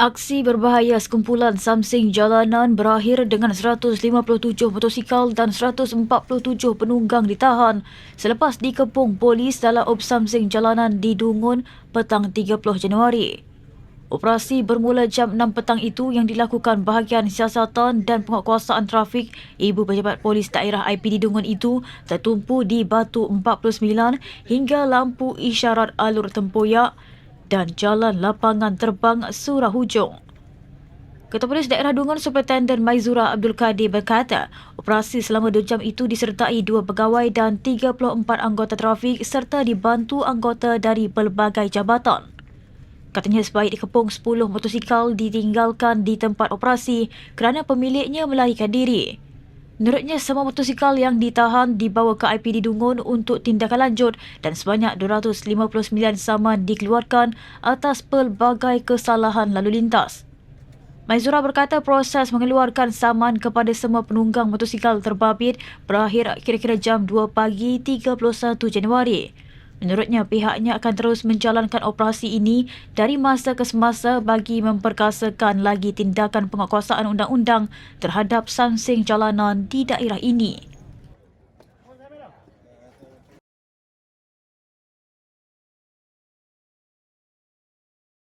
Aksi berbahaya sekumpulan samsing jalanan berakhir dengan 157 motosikal dan 147 penunggang ditahan. Selepas dikepung polis dalam op samsing jalanan di Dungun petang 30 Januari. Operasi bermula jam 6 petang itu yang dilakukan bahagian siasatan dan penguatkuasaan trafik. Ibu Pejabat Polis Daerah IPD Dungun itu tertumpu di Batu 49 hingga lampu isyarat alur tempoyak dan Jalan Lapangan Terbang Surah Hujung. Ketua Polis Daerah Dungun Superintendent Maizura Abdul Kadir berkata, operasi selama 2 jam itu disertai dua pegawai dan 34 anggota trafik serta dibantu anggota dari pelbagai jabatan. Katanya sebaik dikepung 10 motosikal ditinggalkan di tempat operasi kerana pemiliknya melarikan diri. Menurutnya, semua motosikal yang ditahan dibawa ke IPD Dungun untuk tindakan lanjut dan sebanyak 259 saman dikeluarkan atas pelbagai kesalahan lalu lintas. Maizura berkata proses mengeluarkan saman kepada semua penunggang motosikal terbabit berakhir kira-kira jam 2 pagi 31 Januari. Menurutnya, pihaknya akan terus menjalankan operasi ini dari masa ke semasa bagi memperkasakan lagi tindakan penguatkuasaan undang-undang terhadap samsing jalanan di daerah ini.